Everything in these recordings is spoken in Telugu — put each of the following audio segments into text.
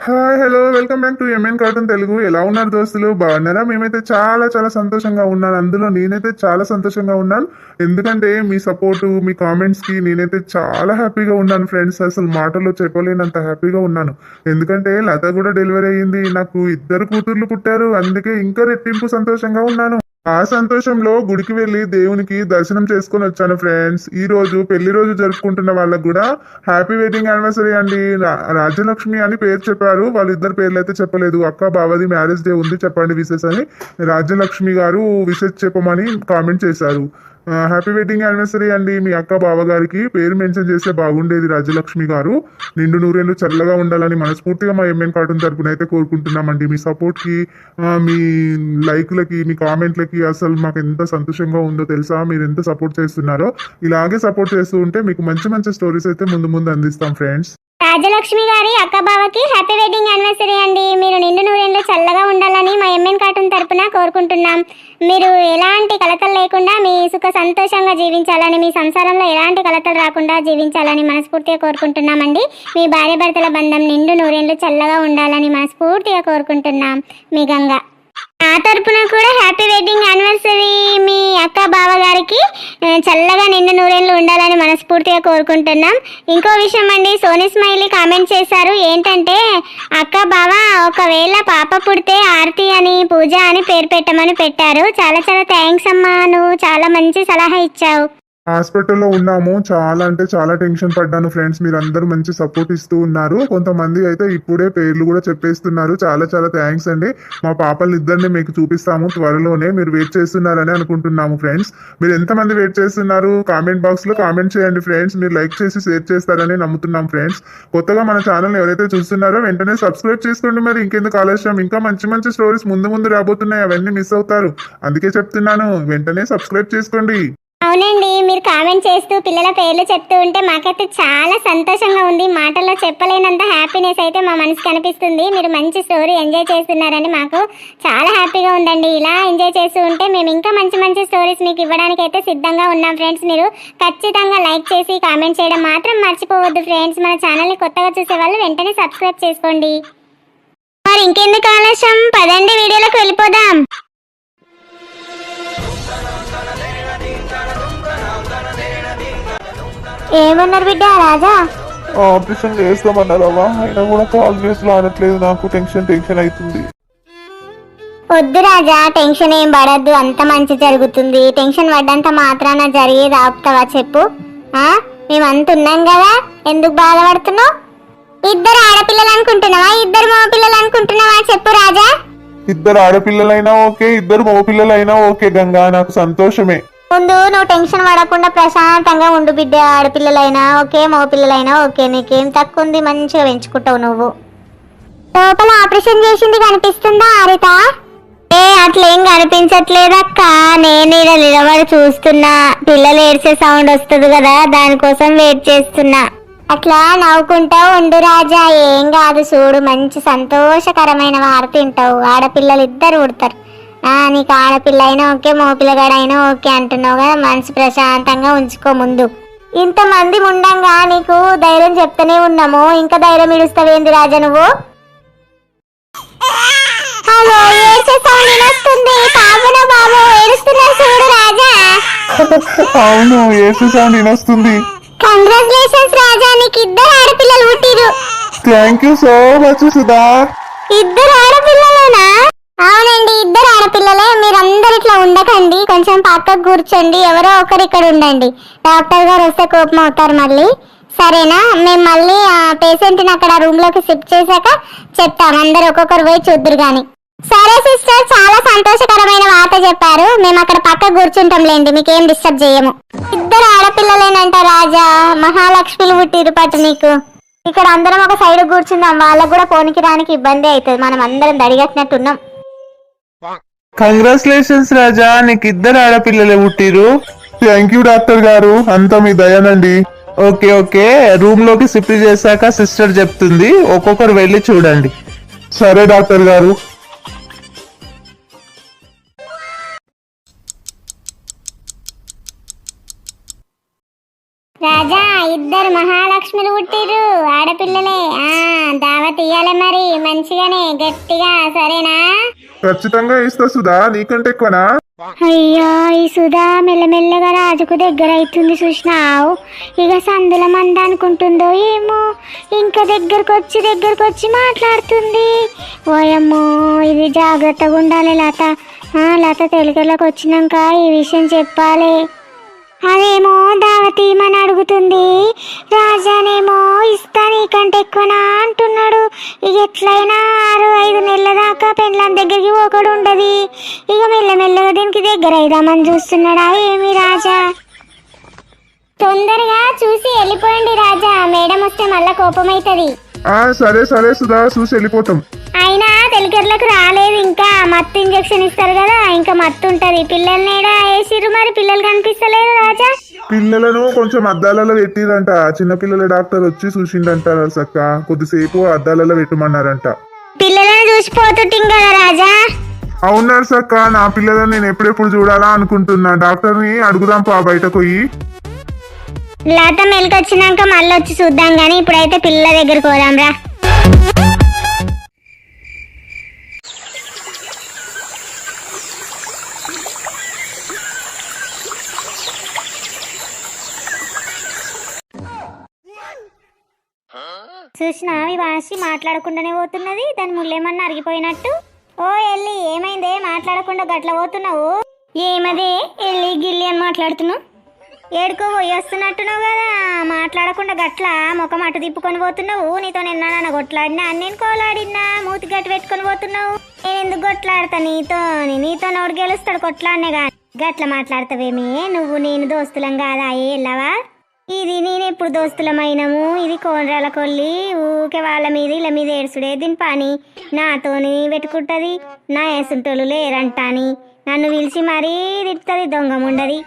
Hi hello welcome back to MN cartoon Telugu ఎలా ఉన్నారు దోస్తులు? బాగున్నారా? మేమైతే చాలా చాలా సంతోషంగా ఉన్నాను. అందులో నేనైతే చాలా సంతోషంగా ఉన్నాను. ఎందుకంటే మీ సపోర్టు మీ కామెంట్స్కి నేనైతే చాలా హ్యాపీగా ఉన్నాను ఫ్రెండ్స్ అసలు మాటల్లో చెప్పలేనంత హ్యాపీగా ఉన్నాను. ఎందుకంటే లత కూడా డెలివరీ అయ్యింది. నాకు ఇద్దరు కూతుర్లు పుట్టారు. అందుకే ఇంకా రెట్టింపు సంతోషంగా ఉన్నాను. ఆ సంతోషంలో గుడికి వెళ్ళి దేవునికి దర్శనం చేసుకొని వచ్చాను ఫ్రెండ్స్ ఈ రోజు పెళ్ళి రోజు జరుపుకుంటున్న వాళ్ళకు కూడా హ్యాపీ వెడ్డింగ్ యానివర్సరీ అండి. రా- రాజ్యలక్ష్మి అని పేరు చెప్పారు. వాళ్ళిద్దరు పేర్లు అయితే చెప్పలేదు. అక్క బావది మ్యారేజ్ డే ఉంది చెప్పండి విశేష్ అని రాజ్యలక్ష్మి గారు విశేష్ చెప్పమని కామెంట్ చేశారు. హ్యాపీ వెడ్డింగ్ యానివర్సరీ అండి. మీ అక్క బావగారికి పేరు మెన్షన్ చేస్తే బాగుండేది రాజలక్ష్మి గారు. నిండు నూరేళ్ళు చల్లగా ఉండాలని మనస్ఫూర్తిగా మా ఎంఎన్ కార్టూన్ తరపున అయితే కోరుకుంటున్నామండి. మీ సపోర్ట్కి మీ లైక్లకి మీ కామెంట్లకి అసలు మాకు ఎంత సంతోషంగా ఉందో తెలుసా? మీరు ఎంత సపోర్ట్ చేస్తున్నారో ఇలాగే సపోర్ట్ చేస్తూ ఉంటే మీకు మంచి మంచి స్టోరీస్ అయితే ముందు ముందు అందిస్తాం ఫ్రెండ్స్ రాజలక్ష్మి గారి అక్క బావకి హ్యాపీ వెడ్డింగ్ యానివర్సరీ అండి. మీరు నిండు నూరేళ్ళు చల్లగా ఉండాలని మా ఎంఎన్ కార్టూన్ తరపున కోరుకుంటున్నాం. మీరు ఎలాంటి కలతలు లేకుండా మీ సుఖ సంతోషంగా జీవించాలని మీ సంసారంలో ఎలాంటి కలతలు రాకుండా జీవించాలని మనస్ఫూర్తిగా కోరుకుంటున్నామండి. మీ భార్య భర్తల బంధం నిండు నూరేళ్ళు చల్లగా ఉండాలని మనస్ఫూర్తిగా కోరుకుంటున్నాం. మీ గంగా. నా తరపున కూడా హ్యాపీ వెడ్డింగ్ యానివర్సరీ మీ అక్క బావ గారికి. చల్లగా నిండు నూరేళ్ళు ఉండాలని మనస్ఫూర్తిగా కోరుకుంటున్నాం. ఇంకో విషయం అండి సోని స్మైలీ కామెంట్ చేశారు. ఏంటంటే అక్క బావ ఒకవేళ పాప పుడితే ఆర్తి అని పూజ అని పేరు పెట్టమని పెట్టారు. చాలా చాలా థ్యాంక్స్ అమ్మా నువ్వు చాలా మంచి సలహా ఇచ్చావు. హాస్పిటల్లో ఉన్నాము. చాలా అంటే చాలా టెన్షన్ పడ్డాను ఫ్రెండ్స్. మీరు అందరూ మంచి సపోర్ట్ ఇస్తూ ఉన్నారు. కొంతమంది అయితే ఇప్పుడే పేర్లు కూడా చెప్పేస్తున్నారు. చాలా చాలా థ్యాంక్స్ అండి. మా పాపలు ఇద్దరిని మీకు చూపిస్తాము త్వరలోనే. మీరు వెయిట్ చేస్తున్నారని అనుకుంటున్నాము ఫ్రెండ్స్. మీరు ఎంతమంది వెయిట్ చేస్తున్నారు? కామెంట్ బాక్స్లో కామెంట్ చేయండి ఫ్రెండ్స్. మీరు లైక్ చేసి షేర్ చేస్తారని నమ్ముతున్నాం ఫ్రెండ్స్. కొత్తగా మన ఛానల్ ఎవరైతే చూస్తున్నారో వెంటనే సబ్స్క్రైబ్ చేసుకోండి మరి. ఇంకెందుకు ఆలస్యం? ఇంకా మంచి మంచి స్టోరీస్ ముందు ముందు రాబోతున్నాయి. అవన్నీ మిస్ అవుతారు. అందుకే చెప్తున్నాను. వెంటనే సబ్స్క్రైబ్ చేసుకోండి. అవునండి మీరు కామెంట్ చేస్తూ పిల్లల పేర్లు చెప్తూ ఉంటే మాకైతే చాలా సంతోషంగా ఉంది. మాటల్లో చెప్పలేనంత హ్యాపీనెస్ అయితే మా మనసు కనిపిస్తుంది మీరు మంచి స్టోరీ ఎంజాయ్ చేస్తున్నారని మాకు చాలా హ్యాపీగా ఉందండి. ఇలా ఎంజాయ్ చేస్తూ ఉంటే మేము ఇంకా మంచి మంచి స్టోరీస్ మీకు ఇవ్వడానికి అయితే సిద్ధంగా ఉన్నాం ఫ్రెండ్స్ మీరు ఖచ్చితంగా లైక్ చేసి కామెంట్ చేయడం మాత్రం మర్చిపోవద్దు ఫ్రెండ్స్ మన ఛానల్ని కొత్తగా చూసే వాళ్ళు వెంటనే సబ్స్క్రైబ్ చేసుకోండి. మరి ఇంకెందుకు ఆలస్యం? పదండి వీడియోలోకి వెళ్ళిపోదాం. ఏమన్నారు బిడ్డ రాజా? ఆపరేషన్ చేస్తామన్నారవా అయినా కూడా కాల్ చేసి రానట్లేదు నాకు. టెన్షన్ టెన్షన్ అవుతుంది. వద్దు రాజా టెన్షన్ ఏం పడద్దు. అంత మంచి జరుగుతుంది. టెన్షన్ పడ్డంత మాత్రాన జరిగేది ఆపుతావా చెప్పు. ఆ? మేమంత ఉన్నాం కదా. ఎందుకు బాధపడుతున్నావు? ఇద్దరు ఆడపిల్లలు అనుకుంటున్నావా? ఇద్దరు మగ పిల్లలు అనుకుంటున్నావా చెప్పు రాజా. ఇద్దరు ఆడపిల్లలైనా ఓకే ఇద్దరు మగపిల్లలైనా ఓకే గంగా. నాకు సంతోషమే. ముందు నువ్వు టెన్షన్ పడకుండా ప్రశాంతంగా ఉండు బిడ్డ ఆడపిల్లలైనా. ఓకే మగపిల్లలైనా. ఓకే నీకేం తక్కువ ఉంది మంచిగా పెంచుకుంటావు నువ్వు. లోపల ఆపరేషన్ చేసింది కనిపిస్తుందా హరిత ఏ అట్లేం కనిపించట్లేదక్క నేను ఇక్కడ నిలబడి చూస్తున్నా. పిల్లలు ఏడ్చే సౌండ్ వస్తుంది కదా దానికోసం వెయిట్ చేస్తున్నా. అట్లా నవ్వుకుంటా ఉండు రాజా. ఏం కాదు చూడు మంచి సంతోషకరమైన వార్త తింటావు. ఆడపిల్లలు ఇద్దరు ఉడతారు. నీకు ఆడపిల్ల అయినా ఓకే మగపిల్లగాడైనా ఓకే అంటున్నావు కదా మనసు ప్రశాంతంగా ఉంచుకో ముందు. ఇంతమంది ఉండంగా నీకు ధైర్యం చెప్తూనే ఉన్నాము. ఇంకా ధైర్యం ఇడుస్తావేంది రాజా నువ్వు? హలో ఏడ్చే సౌండ్ వినొస్తుంది. పాపను బాబు? ఏడుస్తున్నారు చూడు రాజా. అవును ఏసు సౌండ్ వినొస్తుంది. కంగ్రాచులేషన్స్ రాజా నీకు ఇద్దరు ఆడపిల్లలు పుట్టిరు thank you so much Sudha. ఇద్దరు ఆడపిల్లలేనా? అవునండి ఇద్దరు ఆడపిల్లలే మీరందరు ఇట్లా ఉండకండి కొంచెం పక్కకు కూర్చోండి ఎవరో ఒకరు ఇక్కడ ఉండండి. డాక్టర్ గారు వస్తే కోపం అవుతారు మళ్ళీ. సరేనా? మేము మళ్ళీ ఆ పేషెంట్ని అక్కడ రూమ్లోకి షిఫ్ట్ చేశాక చెప్తాం. అందరు ఒక్కొక్కరు పోయి చూద్దరు గాని. సరే సిస్టర్ చాలా సంతోషకరమైన వార్త చెప్పారు. మేము అక్కడ పక్క కూర్చుంటాంలేండి మీకేం డిస్టర్బ్ చేయము. ఇద్దరు ఆడపిల్లలేనంట రాజా మహాలక్ష్మిలు పుట్టిరు పట్టు నీకు ఇక్కడ అందరం ఒక సైడ్ కూర్చుందాం వాళ్ళకు కూడా పోనికి రానికి ఇబ్బంది అవుతుంది. మనం అందరం దడిగట్టినట్టున్నాం. కంగ్రాచులేషన్స్ రాజా నీకు ఇద్దరు ఆడపిల్లలే పుట్టిరు థ్యాంక్ యూ డాక్టర్ గారు. అంతా మీ దయానండి. Okay okay. రూమ్లోకి షిఫ్ట్ చేశాక సిస్టర్ చెప్తుంది. ఒక్కొక్కరు వెళ్ళి చూడండి. సరే డాక్టర్ గారు. రాజా ఇద్దరు మహాలక్ష్మి కృష్ణులు పుట్టిర్రు. ఆడపిల్లలే. ఆ దావత్ ఇయ్యాలి మరి. మంచిగానే గట్టిగా సరేనా? ఖచ్చితంగా ఇస్తా సుధా నీకంటే ఎక్కువనా? అయ్యో ఈ సుధా మెల్లమెల్లగా రాజుకు దగ్గర అవుతుంది చూసినావు. ఇక సందుల మంద అనుకుంటుందో ఏమో? ఇంకా దగ్గరకు వచ్చి దగ్గరకు వచ్చి మాట్లాడుతుంది. ఓయమ్మో ఇది జాగ్రత్తగా ఉండాలి లత. లత తెలుగులోకి వచ్చినాక ఈ విషయం చెప్పాలి. అదేమో దావతి మన అడుగుతుంది. రాజానేమో ఇస్తా నీకంటే ఎక్కువనా అంటున్నాడు. ఇక ఎట్లయినా ఆరు ఐదు నెలల దాకా పెండ్లాం దగ్గరికి ఒకడు ఉండదు. ఇక మెల్లమెల్లగా దీనికి దగ్గర అయిదామని చూస్తున్నాడా ఏమి రాజా? తొందరగా చూసి వెళ్ళిపోయండి రాజా. మేడం వస్తే మళ్ళా కోపం అవుతుంది సరే సరే సుధా చూసి వెళ్ళిపోతాం. అయినా తెలుగర్లకు రాలేదు. ఇంకా మత్తు ఇంజెక్షన్ ఇస్తారు కదా ఇంకా మత్తు ఉంటది. పిల్లల్ని ఏడా వేసిర్రు మరి? పిల్లలు కనిపిస్తలేరు రాజా? పిల్లలను కొంచెం అద్దాలలో పెట్టిరంట. చిన్నపిల్లల డాక్టర్ వచ్చి చూసిండంట సక్క కొద్దిసేపు అద్దాలలో పెట్టమన్నారంట. పిల్లలను చూసిపోతుంటాం కదా రాజా? అవునారు సక్క నా పిల్లలను నేను ఎప్పుడెప్పుడు చూడాలా అనుకుంటున్నా. డాక్టర్ని అడుగుదాం పా బయటకు పోయి లత మెలకొచ్చినాక మళ్ళీ వచ్చి చూద్దాం కానీ ఇప్పుడైతే పిల్లల దగ్గరకు పోదాం రా. చూసినా ఈ వాసి మాట్లాడకుండానే పోతున్నది? దాని ముళ్ళేమన్నా అరిగిపోయినట్టు? ఓ ఎల్లి ఏమైందే? మాట్లాడకుండా గట్ల పోతున్నావు? ఏమదే? ఎల్లి గిల్లి అని మాట్లాడుతున్నావు? ఏడుకో పోయి వస్తున్నట్టున్నావు కదా? మాట్లాడకుండా గట్ల ముఖం అటు తిప్పుకొని పోతున్నావు? నీతో నిన్న నన్ను కొట్లాడినా నేను కోలాడినా మూతి గట్టి పెట్టుకొని పోతున్నావు? నేను ఎందుకు కొట్లాడతా నీతో? నీతో నోడు గెలుస్తాడు కొట్లాడినే కానీ గట్ల మాట్లాడతావేమి? నువ్వు నేను దోస్తులం కాదా? ఏ వెళ్ళవా ఇది నేను ఎప్పుడు దోస్తులమైనము? ఇది కోనరాల కొల్లి. ఊకే వాళ్ళ మీద ఇలా మీద ఏడుసుడే దీని పని. నాతోని పెట్టుకుంటది నా ఏసుంటోళ్ళు లేరంటాని. నన్ను పిలిచి మరీ తిడుతుంది దొంగముండది.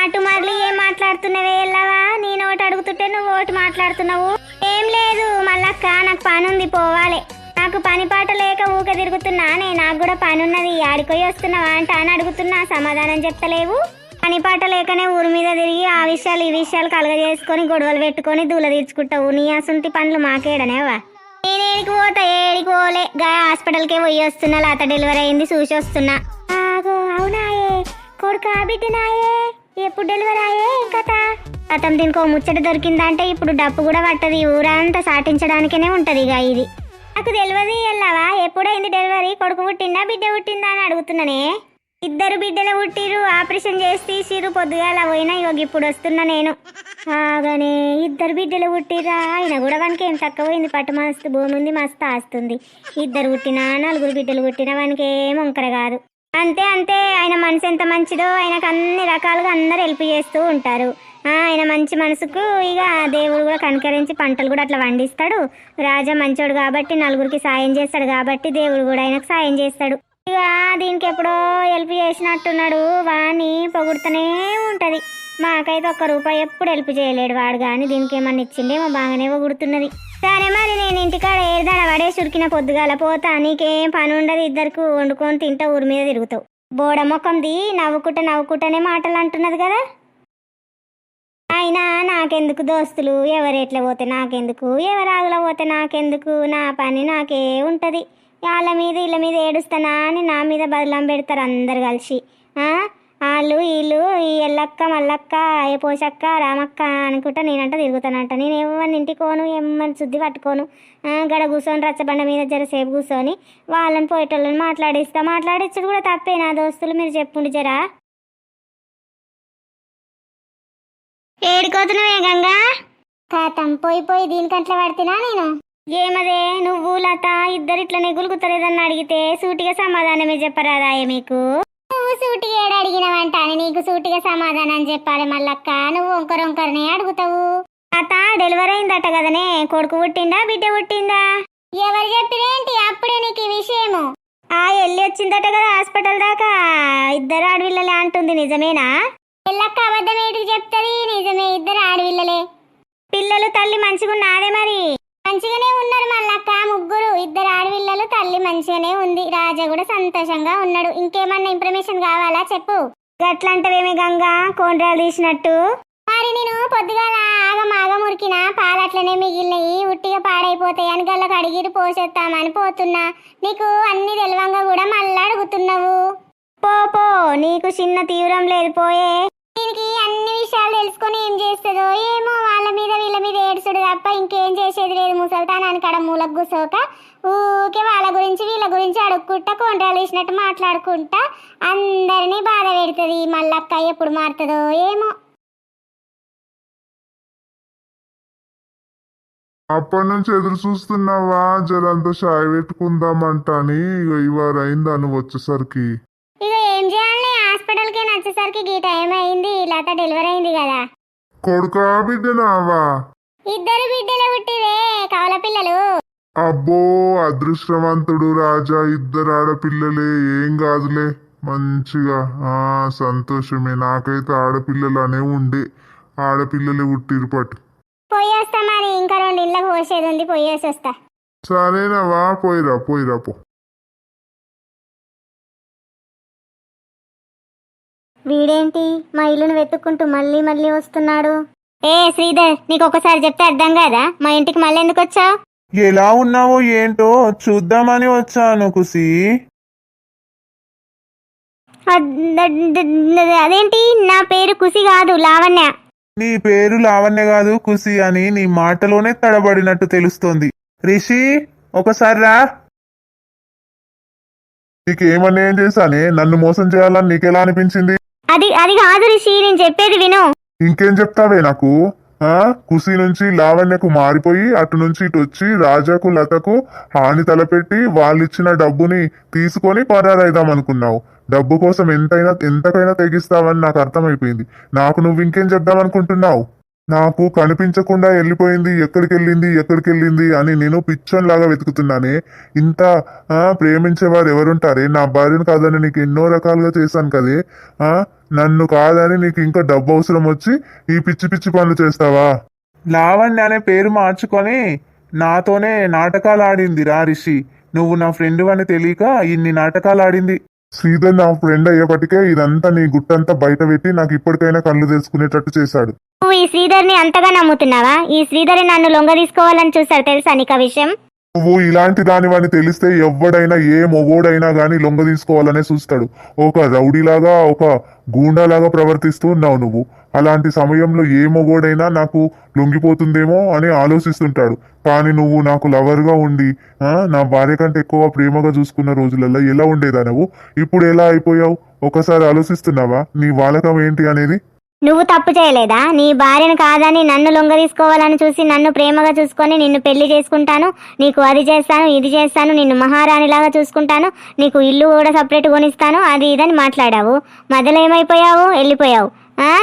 అటు మళ్ళీ ఏం మాట్లాడుతున్నావే వెళ్ళవా నేను ఒకటి అడుగుతుంటే నువ్వు ఒకటి మాట్లాడుతున్నావు. ఏం లేదు మళ్ళక్క నాకు పని ఉంది పోవాలి. నాకు పని పాట లేక ఊక తిరుగుతున్నానే నాకు కూడా పని ఉన్నది ఆడిపోయి వస్తున్నావా అంట అని అడుగుతున్నా. సమాధానం చెప్తలేవు. పని పాట లేకనే ఊరి మీద తిరిగి ఆ విషయాలు ఈ విషయాలు కలగజేసుకొని గొడవలు పెట్టుకొని దూల తీర్చుకుంటావు. నీ అసంటి పనులు మాకేడనేవా నేను ఏడికి పోతా ఏడికి పోలే. గా హాస్పిటల్కే పోయి వస్తున్నా లేత డెలివరీ అయింది చూసి వస్తున్నా. ఆగో అవునాయే. కొడుకా బిడ్డనాయే. ఎప్పుడు డెలివరీ అయ్యే కథ? అతను దీనికి ఓ ముచ్చట దొరికిందంటే ఇప్పుడు డప్పు కూడా పట్టది. ఊరంతా సాటించడానికనే ఉంటది ఇక ఇది. నాకు తెలియదు వెళ్ళావా ఎప్పుడైంది డెలివరీ? కొడుకు పుట్టిందా బిడ్డ పుట్టిందా అని అడుగుతున్నానే. ఇద్దరు బిడ్డలు పుట్టిరు ఆపరేషన్ చేసి తీసిరు పొద్దుగాల పోయినా ఇవ్వగ ఇప్పుడు వస్తున్నా నేను. ఆగానే ఇద్దరు బిడ్డలు పుట్టిరా ఆయన కూడా వానికి ఏం తక్కువ పోయింది పట్టు మస్తు భూమి ఉంది మస్తు ఆస్తుంది. ఇద్దరు పుట్టినా నలుగురు బిడ్డలు పుట్టినా వానికి ఏం వంకర కాదు. అంతే అంతే ఆయన మనసు ఎంత మంచిదో ఆయనకు అన్ని రకాలుగా అందరు హెల్ప్ చేస్తూ ఉంటారు. ఆయన మంచి మనసుకు ఇక దేవుడు కూడా కనికరించి పంటలు కూడా అట్లా పండిస్తాడు. రాజా మంచోడు కాబట్టి నలుగురికి సాయం చేస్తాడు కాబట్టి దేవుడు కూడా ఆయనకు సాయం చేస్తాడు. ఇక దీనికి ఎప్పుడో హెల్ప్ చేసినట్టున్నాడు. వాణ్ణి పొగుడుతూనే ఉంటుంది. మాకైతే ఒక్క రూపాయి ఎప్పుడు హెల్ప్ చేయలేడు వాడు కానీ దీనికి ఏమన్నా ఇచ్చిండేమో బాగానే పొగుడుతున్నది. సరే మరి నేను ఇంటికాడ ఏదాడ పడే సురికిన పొద్దుగాల పోతా. నీకేం పని ఉండదు. ఇద్దరికి వండుకొని తింటా ఊరి మీద తిరుగుతావు. బోడ ముఖంది నవ్వుకుంటా నవ్వుకుంటనే మాటలు అంటున్నది కదా. అయినా నాకెందుకు దోస్తులు? ఎవరు ఎట్లా పోతే నాకెందుకు? ఎవరు ఆగులో పోతే నాకెందుకు? నా పని నాకే ఉంటుంది. వాళ్ళ మీద వీళ్ళ మీద ఏడుస్తానా అని నా మీద బదలం పెడతారు అందరు కలిసి. వాళ్ళు వీళ్ళు ఈ ఎల్లక్క మల్లక్క ఏ పోషక్క రామక్క అనుకుంటా నేనంట తిరుగుతానంట. నేను ఎవరిని ఇంటికి పోను శుద్ధి పట్టుకోను. గడ కూర్చొని రచ్చబండ మీద జరసేపు కూర్చొని వాళ్ళని పోయేటోళ్ళని మాట్లాడిస్తా. మాట్లాడించడం కూడా తప్పే నా దోస్తులు మీరు చెప్పుండి జరా. ఏడుకోతున్నావే గంగా? కాతం పోయి పోయి దీనికంట్లో పడుతున్నా నేను. ఏమదే? నువ్వు లత ఇద్దరు ఇట్లా నెగులుకుతలేదని అడిగితే సూటిగా సమాధానమే చెప్పరాదాయ మీకు? నువ్వు సూటిగా ఏడు అడిగినవంట నీకు సూటిగా సమాధానం చెప్పాలి మల్లక్క. నువ్వు ఒంకరు ఒంకరనే అడుగుతావు. లత డెలివరీ అయిందట కదనే. కొడుకు పుట్టిందా? బిడ్డ పుట్టిందా? ఎవరు చెప్పిరేంటి అప్పుడే నీకు ఈ విషయము. ఆ ఎల్లి వచ్చిందట కదా హాస్పిటల్ దాకా. ఇద్దరు ఆడవిల్లలే అంటుంది నిజమేనా? ఎల్లక్క అబద్ధం ఏంటికి చెప్తుంది? నిజమే ఇద్దరు ఆడవిల్లలే పిల్లలు తల్లి మంచిగున్నాదే మరి. మంచిగానే ఉన్నారు మళ్ళక్క ముగ్గురు ఇద్దరు ఆడపిల్లలు తల్లి మంచిగానే ఉంది. రాజా కూడా సంతోషంగా ఉన్నాడు. ఇంకేమన్నా ఇన్ఫర్మేషన్ కావాలా చెప్పు? గట్లంటవేమి గంగా? కోండ్రాలు తీసినట్టు. మరి నేను పొద్దుగాల ఆగం ఆగం ఉరికిన పాలు అట్లనే మిగిలినయి ఉట్టిగా పాడైపోతాయి అని అడిగిరి పోసేస్తామని పోతున్నా. నీకు అన్ని తెలవంగా కూడా మళ్ళీ అడుగుతున్నావు. పో పో. నీకు చిన్న తీవ్రం లేదు పోయే. దీనికి అన్ని విషయాలు తెలుసుకొని ఏం చేస్తుందో ఏమో వాళ్ళ మీద వీళ్ళ మీద ఏడ్చుడు తప్ప ఇంకేం చేసేది లేదు ముసల్తానానికి అక్కడ మూలకు కూసోక. ఊకే వాళ్ళ గురించి వీళ్ళ గురించి అడుక్కుంటా కొండ్రాలు వేసినట్టు మాట్లాడుకుంటా అందరినీ బాధ పెడుతుంది. మళ్ళక్క ఎప్పుడు మారుతుందో ఏమో. అప్పటి నుంచి ఎదురు చూస్తున్నావా? జరంత షాయి పెట్టుకుందామంట అని ఇక ఇవారు అయిందా నువ్వు వచ్చేసరికి ఇక ఏం వచ్చేసరికి గీ టైం అయింది లత డెలివరీ అయింది కదా. కొడుకా బిడ్డనావా ఇద్దరు బిడ్డలు పుట్టిరే కవల పిల్లలు. అబ్బో అదృష్టవంతుడు రాజా ఇద్దరు ఆడపిల్లలే ఏం కాదులే. మంచిగా ఆ సంతోషమే. నాకైతే ఆడపిల్లలనే ఉండే. ఆడపిల్లలే పుట్టిరు పట్టు. పోయి వస్తా మరి ఇంకా రెండు ఇళ్ళకి పోసేది ఉంది పోయేసి వస్తా. సరేనవా పోయిరా పోయిరా పో. వీడేంటి? మా ఇల్లును వెతుక్కుంటూ మళ్ళీ మళ్ళీ వస్తున్నాడు. ఏ శ్రీధర్ నీకు ఒకసారి చెప్తే అర్థం కాదా? మా ఇంటికి మళ్ళీ ఎందుకు వచ్చావు? ఎలా ఉన్నావో ఏంటో చూద్దామని వచ్చాను కుసి. అదేంటి? నా పేరు కుసి కాదు లావణ్య. నీ పేరు లావణ్య కాదు కుసి అని నీ మాటలోనే తడబడినట్టు తెలుస్తోంది. రిషి ఒకసారి రా. నీకేమన్నా ఏం చేశానే? నన్ను మోసం చేయాలని నీకెలా అనిపించింది? అది అది కాదు రిషి నేను చెప్పేది విను. ఇంకేం చెప్తావే నాకు? ఆ? కుసి నుంచి లావణ్యకు మారిపోయి అటు నుంచి ఇటు వచ్చి రాజాకు లతకు హాని తలపెట్టి వాళ్ళిచ్చిన డబ్బుని తీసుకొని పరారైదాం అనుకున్నావు. డబ్బు కోసం ఎంతైనా ఎంతకైనా తెగిస్తావని నాకు అర్థమైపోయింది. నాకు నువ్వు ఇంకేం చెప్దాం అనుకుంటున్నావు? నాకు కనిపించకుండా వెళ్ళిపోయింది ఎక్కడికి వెళ్ళింది ఎక్కడికి వెళ్ళింది అని నేను పిచ్చోన్లాగా వెతుకుతున్నానే. ఇంత ప్రేమించేవారు ఎవరుంటారే? నా భార్యను కాదని నీకు ఎన్నో రకాలుగా చేశాను కదే. ఆ? నన్ను కాదని నీకు ఇంకా డబ్బు అవసరం వచ్చి ఈ పిచ్చి పిచ్చి పనులు చేస్తావా? లావణ్య అనే పేరు మార్చుకొని నాతోనే నాటకాలు ఆడింది రా రిషి. నువ్వు నా ఫ్రెండ్ అని తెలియక ఇన్ని నాటకాలు ఆడింది శ్రీధర్ నా ఫ్రెండ్ అయ్యేపటికే ఇదంతా నీ గుట్టంతా బయట పెట్టి నాకు ఇప్పటికైనా కళ్ళు తెలుసుకునేటట్టు చేశాడు. నువ్వు ఈ శ్రీధర్ని అంతగా నమ్ముతున్నావా? ఈ శ్రీధర్ నన్ను లొంగ తీసుకోవాలని చూస్తాడు తెలుసా నీకు ఆ విషయం? నువ్వు ఇలాంటి దానివని తెలిస్తే ఎవడైనా ఏ మొగోడైనా కానీ లొంగ తీసుకోవాలనే చూస్తాడు. ఒక రౌడీలాగా ఒక గూండాలాగా ప్రవర్తిస్తూ ఉన్నావు నువ్వు. అలాంటి సమయంలో ఏ మొగోడైనా నాకు లొంగిపోతుందేమో అని ఆలోచిస్తుంటాడు. కానీ నువ్వు నాకు లవర్గా ఉండి నా భార్య కంటే ఎక్కువ ప్రేమగా చూసుకున్న రోజులలో ఎలా ఉండేదా నువ్వు? ఇప్పుడు ఎలా అయిపోయావు? ఒకసారి ఆలోచిస్తున్నావా? నీ వాలకం ఏంటి అనేది? నువ్వు తప్పు చేయలేదా? నీ భార్యను కాదని నన్ను లొంగ తీసుకోవాలని చూసి నన్ను ప్రేమగా చూసుకొని నిన్ను పెళ్ళి చేసుకుంటాను. నీకు అది చేస్తాను ఇది చేస్తాను నిన్ను మహారాణిలాగా చూసుకుంటాను. నీకు ఇల్లు కూడా సపరేట్ కొనిస్తాను. అది ఇదని మాట్లాడావు. మధ్యలో ఏమైపోయావు? వెళ్ళిపోయావు.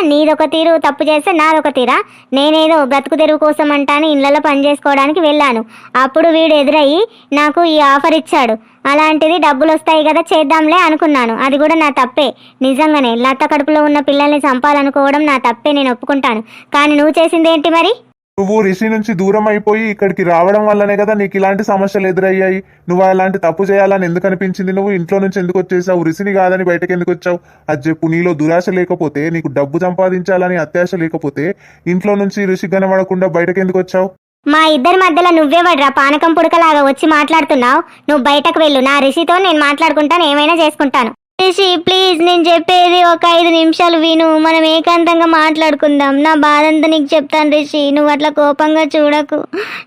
నీదొక తీరు తప్పు చేస్తే నాదొక తీరా? నేనేదో బ్రతుకు తెరువు కోసం అంటాను ఇళ్ళలో పని చేసుకోవడానికి వెళ్ళాను. అప్పుడు వీడు ఎదురయ్యి నాకు ఈ ఆఫర్ ఇచ్చాడు. అలాంటిది డబ్బులు వస్తాయి కదా చేద్దాంలే అనుకున్నాను. అది కూడా నా తప్పే. నిజంగానే లత కడుపులో ఉన్న పిల్లల్ని చంపాలనుకోవడం నా తప్పే నేను ఒప్పుకుంటాను. కానీ నువ్వు చేసింది ఏంటి మరి? నువ్వు రిషి నుంచి దూరం అయిపోయి ఇక్కడికి రావడం వల్లనే కదా నీకు ఇలాంటి సమస్యలు ఎదురయ్యాయి. నువ్వు అలాంటి తప్పు చేయాలని ఎందుకు అనిపించింది? నువ్వు ఇంట్లో నుంచి ఎందుకు వచ్చేసావు? రిషిని కాదని బయటకు ఎందుకు వచ్చావు? అది చెప్పు. నీలో దురాశ లేకపోతే నీకు డబ్బు సంపాదించాలని అత్యాశ లేకపోతే ఇంట్లో నుంచి రిషి కనబడకుండా బయటకు ఎందుకు వచ్చావు? మా ఇద్దరి మధ్యలో నువ్వే వడ్రా పానకం పుడకలాగా వచ్చి మాట్లాడుతున్నావు? నువ్వు బయటకు వెళ్ళు. నా రిషితో నేను మాట్లాడుకుంటాను ఏమైనా చేసుకుంటాను. రిషి ప్లీజ్ నేను చెప్పేది ఒక ఐదు నిమిషాలు విను. మనం ఏకాంతంగా మాట్లాడుకుందాం. నా బాధంతా నీకు చెప్తాను రిషి. నువ్వు అట్లా కోపంగా చూడకు.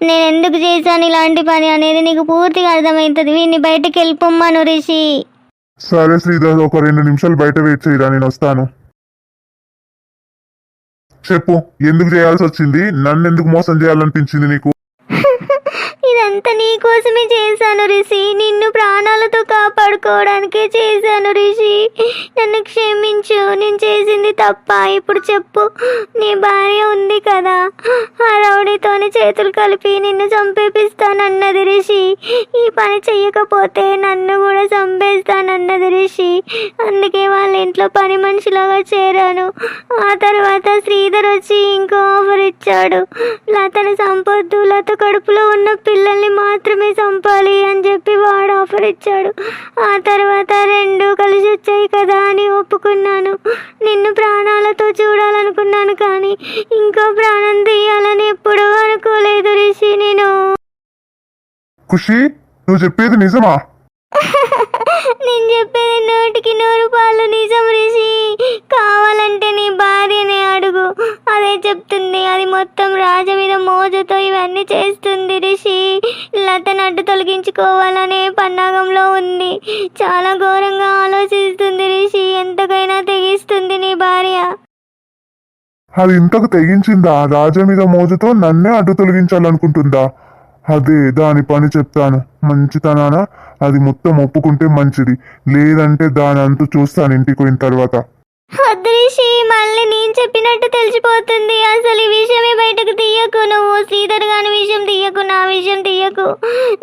నేను ఎందుకు చేశాను ఇలాంటి పని అనేది నీకు పూర్తిగా అర్థమవుతుంది వీడిని బయటకు వెళ్ళిపోమ్మను రిషి. సరే శ్రీధర్ ఒక రెండు నిమిషాలు బయట వెయిట్ చేయరా నేను వస్తాను. చెప్పు ఎందుకు చేయాల్సి వచ్చింది? నన్ను ఎందుకు మోసం చేయాలనిపించింది నీకు? ఇదంతా నీ కోసమే చేశాను రిషి. నిన్ను ప్రాణాలతో కాపాడుకోవడానికే చేశాను రిషి. నన్ను క్షమించు. నేను చేసింది తప్ప. ఇప్పుడు చెప్పు. నీ భార్య ఉంది కదా. ఆ రౌడీతోని చేతులు కలిపి నిన్ను చంపేపిస్తానన్నది రిషి. ఈ పని చెయ్యకపోతే నన్ను కూడా చంపేస్తానన్నది రిషి. అందుకే వాళ్ళ ఇంట్లో పని మనిషిలాగా చేరాను. ఆ తర్వాత శ్రీధర్ వచ్చి ఇంకో ఆఫర్ ఇచ్చాడు. లతను సంపొద్దు. లత కడుపులో ఉన్న పిల్లల్ని మాత్రమే చంపాలి అని చెప్పి వాడు ఆఫర్ ఇచ్చాడు. ఆ తర్వాత రెండు కలిసి వచ్చాయి కదా అని ఒప్పుకున్నాను. నిన్ను ప్రాణాలతో చూడాలనుకున్నాను కానీ కానీ ఇంకో ప్రాణం తీయాలని ఎప్పుడూ అనుకోలేదు రిషి నేను. ఖుషి నువ్వు చెప్పేది నిజమా? నేను చెప్పేది నోటికి నూరు పాలు నిజం రిషి. కావాలంటే నీ భార్యనే అడుగు. అదే చెప్తుంది. అది మొత్తం రాజ మీద మోజుతో ఇవన్నీ చేస్తుంది రిషి. లతను అడ్డు తొలగించుకోవాలనే పన్నాగంలో ఉంది. చాలా ఘోరంగా ఆలోచిస్తుంది రిషి. ఎంతకైనా తెగిస్తుంది నీ భార్య. అది ఇంతకు తెగించిందా? రాజా మీద మోజుతో నన్నే అడ్డు తొలగించాలనుకుంటుందా? అదే దాని పని చెప్తాను. మంచితనాన? అది మొత్తం ఒప్పుకుంటే మంచిది. లేదంటే దాని అంతు చూస్తాను ఇంటికి పోయిన తర్వాత. మళ్ళీ నేను చెప్పినట్టు తెలిసిపోతుంది. అసలు ఈ విషయం బయటకు తీయకు నువ్వు శ్రీధర్ గాని విషయం తీయకు నా విషయం తీయకు.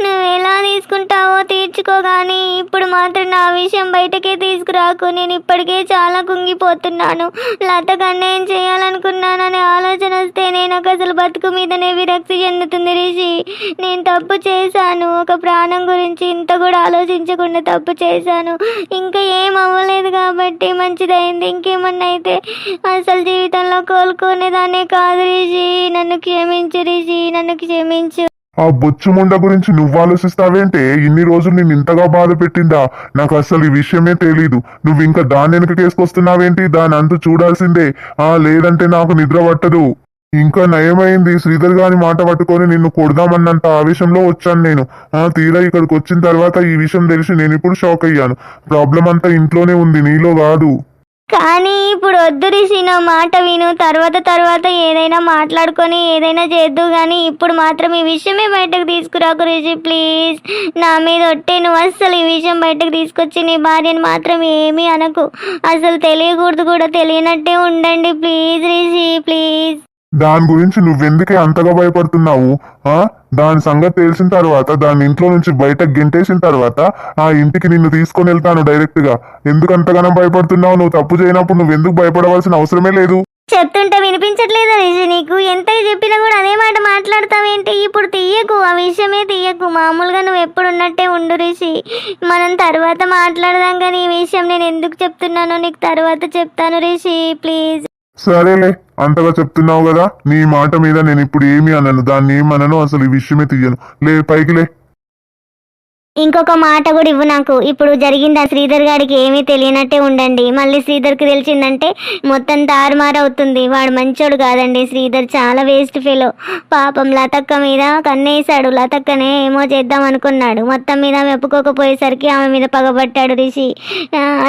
నువ్వు ఎలా తీసుకుంటావో తీర్చుకో కానీ ఇప్పుడు మాత్రం నా విషయం బయటకే తీసుకురాకు. నేను ఇప్పటికే చాలా కుంగిపోతున్నాను. లతకు అన్యాయం చేయాలనుకున్నాననే ఆలోచన వస్తేనే నాకు అసలు బతుకు మీదనే విరక్తి చెందుతుంది రిషి. నేను తప్పు చేశాను. ఒక ప్రాణం గురించి ఇంత కూడా ఆలోచించకుండా తప్పు చేశాను. ఇంకా ఏం అవ్వలేదు కాబట్టి మంచిదైంది. ఇంకేమన్నా అయితే అసలు జీవితంలో కోలుకునేదానే కాదు రిషి. నన్ను క్షమించు రిషి నన్ను క్షమించు. ఆ బొచ్చు ముండ గురించి నువ్వు ఆలోచిస్తావేంటే ఇన్ని రోజులు నేను ఇంతగా బాధ పెట్టిందా? నాకు అసలు ఈ విషయమే తెలీదు. నువ్వు ఇంకా దాని వెనక కేసుకొస్తున్నావేంటి? దాని అంత చూడాల్సిందే. ఆ లేదంటే నాకు నిద్ర పట్టదు. ఇంకా నయమైంది. శ్రీధర్ గారి మాట పట్టుకొని నిన్ను కొడదామన్నంత ఆవేశంలో వచ్చాను నేను. ఆ తీరా ఇక్కడికి వచ్చిన తర్వాత ఈ విషయం తెలిసి నేను ఇప్పుడు షాక్ అయ్యాను. ప్రాబ్లం అంతా ఇంట్లోనే ఉంది నీలో కాదు. కానీ ఇప్పుడు వద్దు రిసిన మాట విను. తర్వాత తర్వాత ఏదైనా మాట్లాడుకొని ఏదైనా చేద్దు కానీ ఇప్పుడు మాత్రం ఈ విషయమే బయటకు తీసుకురాకు రిషి ప్లీజ్. నా మీద ఒట్టే నువ్వు అస్సలు ఈ విషయం బయటకు తీసుకొచ్చి నీ భార్యను మాత్రం ఏమీ అనకు. అసలు తెలియకూడదు కూడా తెలియనట్టే ఉండండి ప్లీజ్ రిషి ప్లీజ్. దాని గురించి నువ్వెందుకే అంతగా భయపడుతున్నావు ఆ? దాని సంగతి తెలిసిన తర్వాత దాని ఇంట్లో నుంచి బయటకు గెంటేసిన తర్వాత ఆ ఇంటికి నిన్ను తీసుకొని వెళ్తాను డైరెక్ట్గా ఎందుకు అంతగానో భయపడుతున్నావు నువ్వు తప్పు చేయనప్పుడు నువ్వు ఎందుకు భయపడవలసిన అవసరమే లేదు. చెప్తుంటే వినిపించట్లేదా రిషి నీకు? ఎంత చెప్పినా కూడా అదే మాట మాట్లాడతావేంటి? ఇప్పుడు తీయకు ఆ విషయమే తీయకు. మామూలుగా నువ్వు ఎప్పుడు ఉన్నట్టే ఉండు రిషి. మనం తర్వాత మాట్లాడదాం కానీ ఈ విషయం నేను ఎందుకు చెప్తున్నానో నీకు తర్వాత చెప్తాను రిషి ప్లీజ్. సరేలే అంతగా చెప్తున్నావు కదా నీ మాట మీద నేను ఇప్పుడు ఏమి అనను. దాన్ని ఏమనను అసలు ఈ విషయమే తీయను. లే పైకి లే. ఇంకొక మాట కూడా ఇవ్వు నాకు. ఇప్పుడు జరిగింది ఆ శ్రీధర్ గారికి ఏమీ తెలియనట్టే ఉండండి. మళ్ళీ శ్రీధర్కి తెలిసిందంటే మొత్తం తారుమారు అవుతుంది. వాడు మంచోడు కాదండి శ్రీధర్. చాలా వేస్ట్ ఫెలో పాపం లతక్క మీద కన్నేశాడు. లతక్కనే ఏమో చేద్దాం అనుకున్నాడు. మొత్తం మీద ఆమె ఒప్పుకోకపోయేసరికి ఆమె మీద పగబట్టాడు రిషి.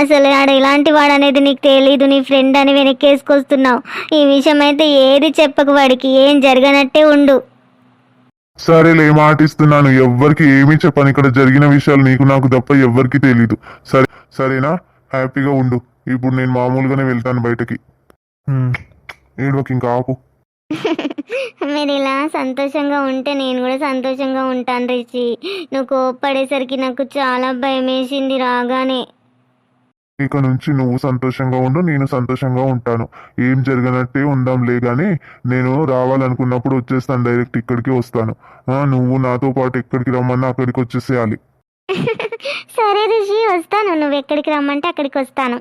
అసలు ఆడు ఇలాంటి వాడు అనేది నీకు తెలీదు. నీ ఫ్రెండ్ అని వెనక్కేసుకొస్తున్నావు. ఈ విషయం అయితే ఏది చెప్పకు వాడికి. ఏం జరగనట్టే ఉండు. సరేలే మాట ఇస్తున్నాను. ఎవ్వరికి ఏమీ చెప్పను. ఇక్కడ జరిగిన విషయాలు నీకు నాకు తప్ప ఎవ్వరికి తెలీదు. సరే సరేనా? హ్యాపీగా ఉండు. ఇప్పుడు నేను మామూలుగానే వెళ్తాను బయటకి. హ్మ్, ఏడవకి ఇంకా ఆపు. మీరు ఇలా సంతోషంగా ఉంటే నేను కూడా సంతోషంగా ఉంటాను రిషి నువ్వు కోప్పడేసరికి నాకు చాలా భయం వేసింది రాగానే. ఇక నుంచి నువ్వు సంతోషంగా ఉండు నేను సంతోషంగా ఉంటాను. ఏం జరగనట్టే ఉందాంలే గాని నేను రావాలనుకున్నప్పుడు వచ్చేస్తాను డైరెక్ట్ ఇక్కడికి వస్తాను. నువ్వు నాతో పాటు ఎక్కడికి రమ్మన్నా అక్కడికి వచ్చేసేయాలి. సరే రిషి వస్తాను. నువ్వు ఎక్కడికి రమ్మంటే అక్కడికి వస్తాను.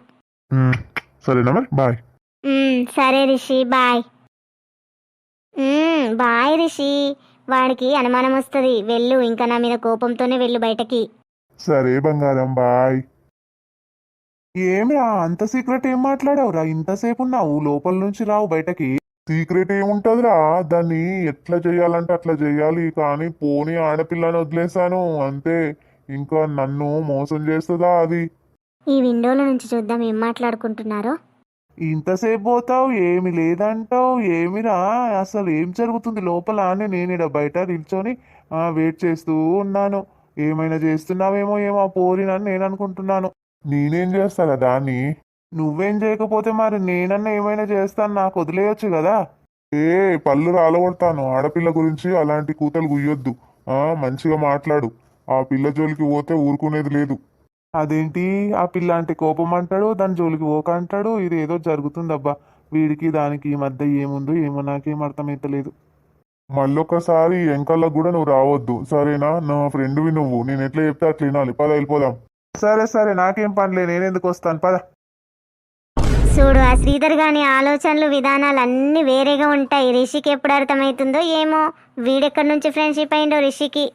సరేనా మరి? బాయ్. సరే రిషి బాయ్. బాయ్ రిషి. వాడికి అనుమానం వస్తుంది. వెళ్ళు ఇంకా నా మీద కోపంతోనే వెళ్ళు బయటకి. సరే బంగారం బాయ్. ఏమిరా అంత సీక్రెట్ ఏం మాట్లాడావురా? ఇంతసేపు ఉన్నావు లోపల నుంచి రావు బయటకి. సీక్రెట్ ఏముంటదిరా? దాన్ని ఎట్లా చేయాలంటే అట్లా చేయాలి. కానీ పోనీ ఆడపిల్లని వదిలేశాను అంతే. ఇంకా నన్ను మోసం చేస్తుందా అది? ఈ విండోలో నుంచి చూద్దాం ఏం మాట్లాడుకుంటున్నారో. ఇంతసేపు పోతావు ఏమి లేదంటావు ఏమిరా? అసలు ఏం జరుగుతుంది? లోపల అని నేను ఈడ బయట నిల్చొని వెయిట్ చేస్తూ ఉన్నాను. ఏమైనా చేస్తున్నావేమో ఏమో పోరినని నేను అనుకుంటున్నాను. నేనేం చేస్తానా దాన్ని? నువ్వేం చేయకపోతే మరి నేనన్నా ఏమైనా చేస్తాను నాకు వదిలేయొచ్చు కదా. ఏ పళ్ళు రాలగొడతాను. ఆడపిల్ల గురించి అలాంటి కూతలు గుయ్యొద్దు. ఆ మంచిగా మాట్లాడు. ఆ పిల్ల జోలికి పోతే ఊరుకునేది లేదు. అదేంటి? ఆ పిల్ల అంటే కోపం అంటాడు దాని జోలికి ఓక అంటాడు ఇది ఏదో జరుగుతుందబ్బా. వీడికి దానికి ఈ మధ్య ఏముందో ఏమో నాకేం అర్థమైతలేదు. మళ్ళొకసారి ఎంకల్లకు కూడా నువ్వు రావద్దు. సరేనా? నా ఫ్రెండ్వి నువ్వు. నేను ఎట్లా చెప్తే అట్లా వినాలి. పద వెళ్ళిపోదాం. సరే సరే నాకేం పనిలే నేను ఎందుకు వస్తాను పద. చూడు ఆ శ్రీధర్ గాని ఆలోచనలు విధానాలు అన్ని వేరేగా ఉంటాయి. రిషికి ఎప్పుడు అర్థమవుతుందో ఏమో. వీడెక్కడి నుంచి ఫ్రెండ్షిప్ అయిందో రిషికి.